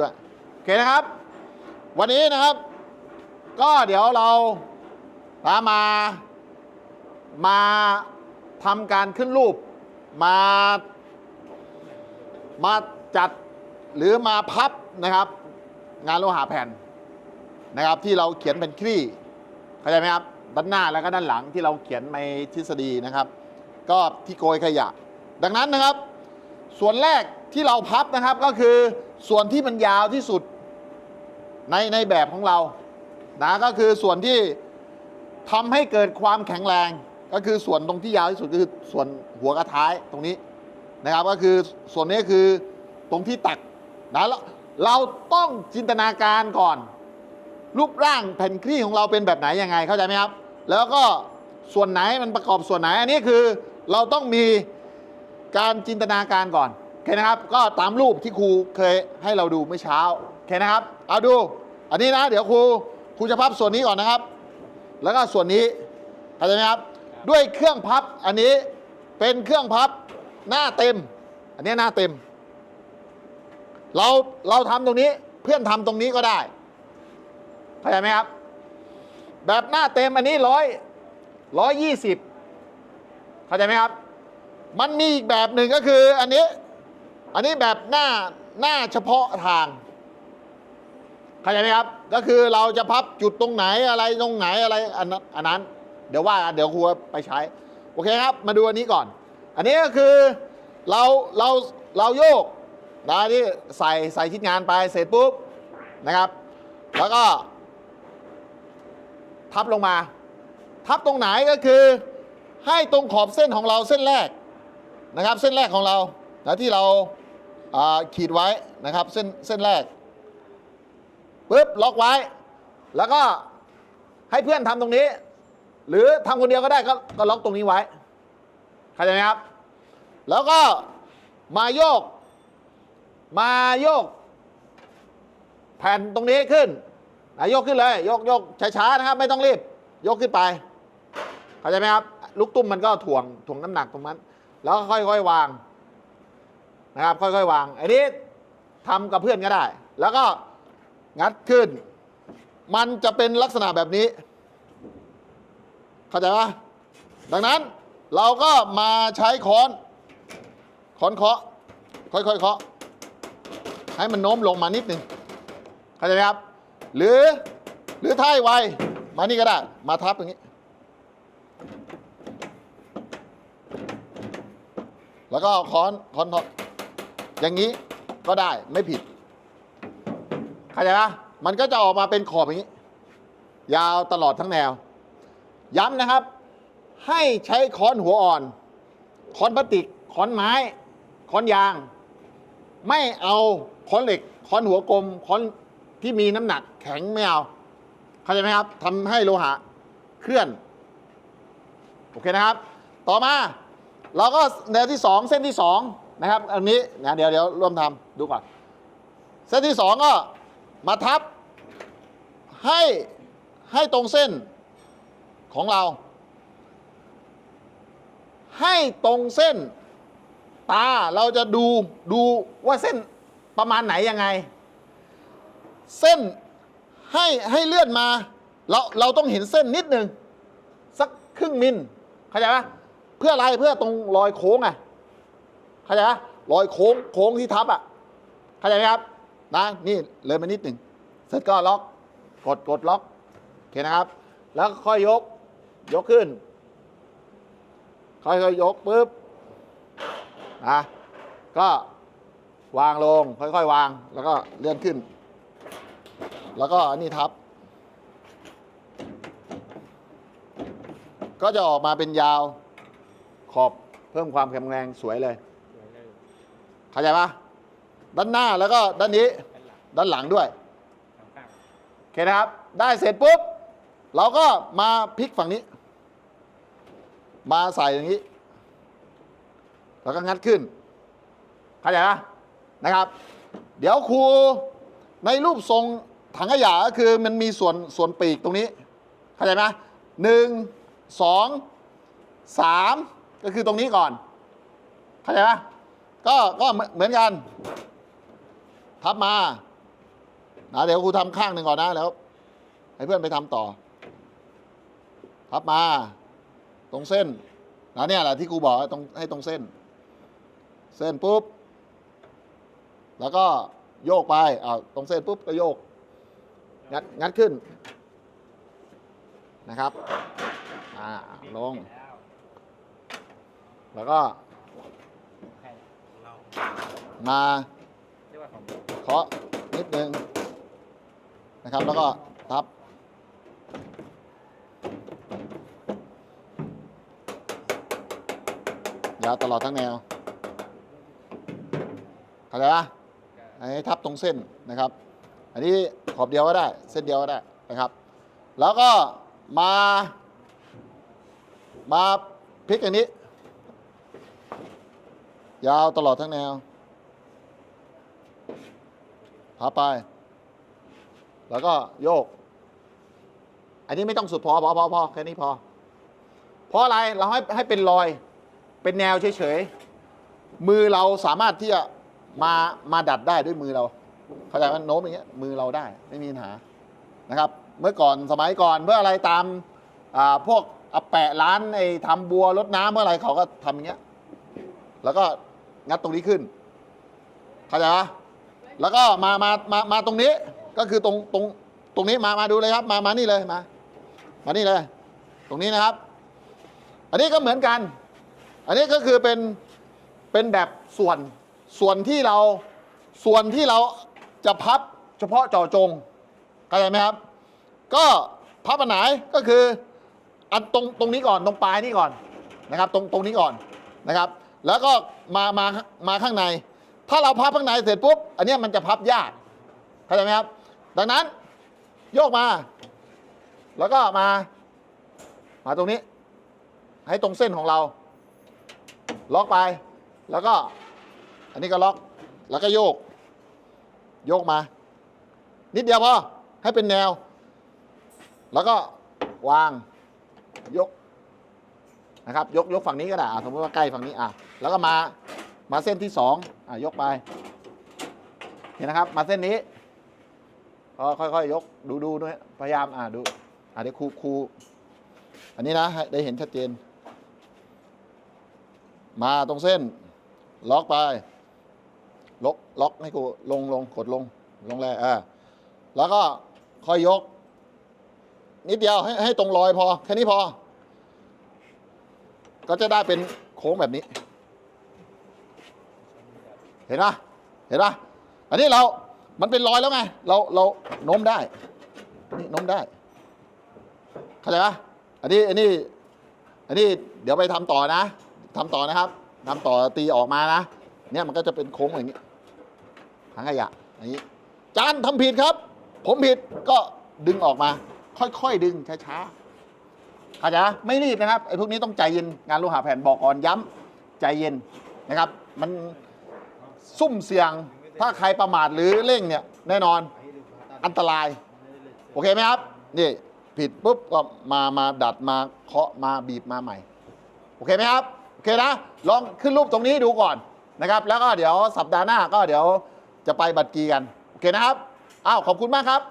ด้วยโอเคนะครับ วันนี้นะครับ ก็เดี๋ยวเรามามามาทำการขึ้นรูปมามาจัดหรือมาพับนะครับ งานโลหะแผ่นนะครับ ที่เราเขียนเป็นคลี่เข้าใจไหมครับด้านหน้าแล้วก็ด้านหลังที่เราเขียนในทฤษฎีนะครับ ก็ที่โกยขยะ ดังนั้นนะครับ ส่วนแรก ที่เราพับนะครับก็คือส่วนที่มันยาวที่สุดในในแบบของเรานะก็คือส่วนที่ทำให้เกิดความแข็งแรง ก็คือส่วนตรงที่ยาวที่สุดคือส่วนหัวกระท้ายตรงนี้นะครับ ก็คือส่วนนี้คือตรงที่ตักนะแล้วเราต้องจินตนาการก่อน รูปร่างแผ่นคลี่ของเราเป็นแบบไหนยังไงเข้าใจไหมครับ แล้วก็ส่วนไหนมันประกอบส่วนไหน อันนี้คือเราต้องมีการจินตนาการก่อน นะครับ ก็ตามรูปที่ครูเคยให้เราดูเมื่อเช้าโอเคนะครับ เอาดู อันนี้นะ เดี๋ยวครูครูจะพับส่วนนี้ก่อนนะครับ แล้วก็ส่วนนี้เข้าใจไหมครับ ด้วยเครื่องพับอันนี้เป็นเครื่องพับหน้าเต็ม อันนี้หน้าเต็ม เราเราทำตรงนี้เพื่อนทำตรงนี้ก็ได้เข้าใจไหมครับ แบบหน้าเต็มอันนี้ร้อยร้อยยี่สิบเข้าใจไหมครับ มันมีอีกแบบหนึ่งก็คืออันนี้ อันนี้แบบหน้าหน้าเฉพาะทางเข้าใจไหมครับ ก็คือเราจะพับจุดตรงไหนอะไรตรงไหนอะไรอันนั้นอันนั้น เดี๋ยวว่าเดี๋ยวครูไปใช้ โอเคครับ มาดูอันนี้ก่อน อันนี้ก็คือเราเราเราโยกนะที่ใส่ใส่ชิ้นงานไปเสร็จปุ๊บนะครับ แล้วก็ทับลงมา ทับตรงไหนก็คือให้ตรงขอบเส้นของเราเส้นแรกนะครับ เส้นแรกของเรานะที่เรา ขีดไว้นะครับเส้นเส้นแรกปุ๊บล็อกไว้ แล้วก็ให้เพื่อนทำตรงนี้ หรือทำคนเดียวก็ได้ก็ก็ล็อกตรงนี้ไว้เข้าใจไหมครับ แล้วก็มาโยก มาโยก แผ่นตรงนี้ขึ้นอะยกขึ้นเลยโยกโยกช้าๆนะครับ ไม่ต้องรีบ ยกขึ้นไปเข้าใจไหมครับ ลูกตุ้มมันก็ถ่วงถ่วงน้ำหนักตรงนั้น แล้วค่อยๆวาง นะครับ ค่อยๆ วาง อันนี้ทำกับเพื่อนก็ได้ แล้วก็งัดขึ้น มันจะเป็นลักษณะแบบนี้ เข้าใจปะดังนั้นเราก็มาใช้ค้อน ค้อนเคาะ ค่อยๆเคาะ ให้มันโน้มลงมานิดหนึ่งเข้าใจไหมครับ หรือหรือถ้าไวมานี่ก็ได้ มาทับตรงนี้ แล้วก็เอาค้อนค้อนเคาะ อย่างนี้ก็ได้ไม่ผิดเข้าใจปะมันก็จะออกมาเป็นขอบอย่างนี้ ยาวตลอดทั้งแนว ย้ำนะครับ ให้ใช้ค้อนหัวอ่อน ค้อนพลาสติก ค้อนไม้ ค้อนยาง ไม่เอาค้อนเหล็ก ค้อนหัวกลม ค้อนที่มีน้ำหนักแข็งไม่เอาเข้าใจไหมครับทำให้โลหะเคลื่อน โอเคนะครับ ต่อมาเราก็แนวที่สองเส้นที่สอง นะครับอันนี้นะเดี๋ยวเดี๋ยวร่วมทำดูก่อน เส้นที่สองก็มาทับให้ให้ตรงเส้นของเรา ให้ตรงเส้นตาเราจะดูดูว่าเส้นประมาณไหนยังไง เส้นให้ให้เลื่อนมาเราเราต้องเห็นเส้นนิดหนึ่งสักครึ่งมิลเข้าใจปะเพื่ออะไรเพื่อตรงรอยโค้งอะ เข้าใจปะรอยโค้งโค้งที่ทับอะเข้าใจไหมครับนะนี่เลยมานิดหนึ่งเสร็จก็ล็อกกดกดล็อกโอเคนะครับ แล้วค่อยยกยกขึ้น ค่อยๆยยกปุ๊บนะก็วางลงค่อยๆ วางแล้วก็เลื่อนขึ้น แล้วก็อันนี้ทับ ก็จะออกมาเป็นยาวขอบเพิ่มความแข็งแรงสวยเลย เข้าใจปะด้านหน้าแล้วก็ด้านนี้ด้านหลังด้วยโอเคนะครับ ได้เสร็จปุ๊บ เราก็มาพลิกฝั่งนี้ มาใส่อย่างนี้ แล้วก็งัดขึ้นเข้าใจปะนะครับ เดี๋ยวครูในรูปทรงถังขยะก็คือมันมีส่วนส่วนปีกตรงนี้ เข้าใจไหมหนึ่งสองสามก็คือตรงนี้ก่อน เข้าใจปะ ก็ก็เหมือนกันทับมานะเดี๋ยวครูทำข้างหนึ่งก่อนนะแล้วให้เพื่อนไปทำต่อ พับมา ตรงเส้นนะเนี่ยแหละที่ครูบอกตรงให้ตรงเส้น เส้นปุ๊บ แล้วก็โยกไปอ้าตรงเส้นปุ๊บก็โยก งัดงัดขึ้นนะครับ อ่าลง แล้วก็ มาเคาะนิดนึงนะครับ แล้วก็ทับ ยาวตลอดทั้งแนวเข้าใจปะให้ทับตรงเส้นนะครับ อันนี้ขอบเดียวก็ได้ เส้นเดียวก็ได้นะครับ แล้วก็มา มาพลิกอันนี้ ยาวตลอดทั้งแนวพับไป แล้วก็โยก อันนี้ไม่ต้องสุดพอพอพอพอแค่นี้พอ เพราะอะไรเราให้ให้เป็นรอยเป็นแนวเฉยๆ มือเราสามารถที่จะมามาดัดได้ด้วยมือเรา เข้าใจไหมโน้มอย่างเงี้ยมือเราได้ไม่มีปัญหานะครับ เมื่อก่อนสมัยก่อนเพื่ออะไรตามอ่าพวกอาแปะร้านไอ้ทำบัวรดน้ำเมื่ออไรเขาก็ทำอย่างเงี้ย แล้วก็ งัดตรงนี้ขึ้นเข้าใจปะแล้วก็มามามามาตรงนี้ก็คือตรงตรงตรงนี้มามาดูเลยครับ มามานี่เลยมามานี่เลย ตรงนี้นะครับ อันนี้ก็เหมือนกัน อันนี้ก็คือเป็นเป็นแบบส่วนส่วนที่เราส่วนที่เราจะพับเฉพาะเจาะจงเข้าใจไหมครับ ก็พับอันไหนก็คืออันตรงตรงนี้ก่อนตรงปลายนี่ก่อนนะครับ ตรงตรงนี้ก่อนนะครับ แล้วก็มามามาข้างใน ถ้าเราพับข้างในเสร็จปุ๊บ อันนี้มันจะพับยากเข้าใจไหมครับ ดังนั้นโยกมา แล้วก็มา มาตรงนี้ ให้ตรงเส้นของเรา ล็อกไป แล้วก็ อันนี้ก็ล็อก แล้วก็โยก โยกมา นิดเดียวพอให้เป็นแนว แล้วก็วาง ยก นะครับยกยกฝั่งนี้ก็ได้อะสมมติว่าใกล้ฝั่งนี้อะแล้วก็มามาเส้นที่สองอะยกไป เห็นนะครับ มาเส้นนี้ก็ค่อยๆ ยกดูดูด้วยพยายามอะดูอะเดี๋ยวครูครูอันนี้นะได้เห็นชัดเจน มาตรงเส้น ล็อกไป ล็อกล็อกให้กูลงลงกดลงลงแรงอ่าแล้วก็ค่อยยก นิดเดียวให้ให้ตรงรอยพอ แค่นี้พอ ก็จะได้เป็นโค้งแบบนี้ เห็นปะเห็นปะอันนี้เรา มันเป็นรอยแล้วไง เราเราโน้มได้ นี่โน้มได้ เข้าใจปะอันนี้อันนี้อันนี้เดี๋ยวไปทำต่อนะทำต่อนะครับทำต่อตีออกมานะ เนี่ยมันก็จะเป็นโค้งอย่างนี้ถังขยะอย่างนี้จานทำผิดครับ ผมผิดก็ดึงออกมา ค่อยๆดึงช้าๆ เข้าใจะไม่รีบนะครับไอ้พวกนี้ต้องใจเย็นงานโลหะแผ่นบอกก่อนย้ำใจเย็นนะครับ มันซุ่มเสี่ยงถ้าใครประมาทหรือเร่งเนี่ยแน่นอนอันตราย โอเคไหมครับ นี่ ผิดปุ๊บก็มามาดัดมาเคาะมาบีบมาใหม่ โอเคไหมครับ โอเคนะ ลองขึ้นรูปตรงนี้ดูก่อนนะครับ แล้วก็เดี๋ยวสัปดาห์หน้าก็เดี๋ยวจะไปบัตรกีกัน โอเคนะครับอ้าวขอบคุณมากครับ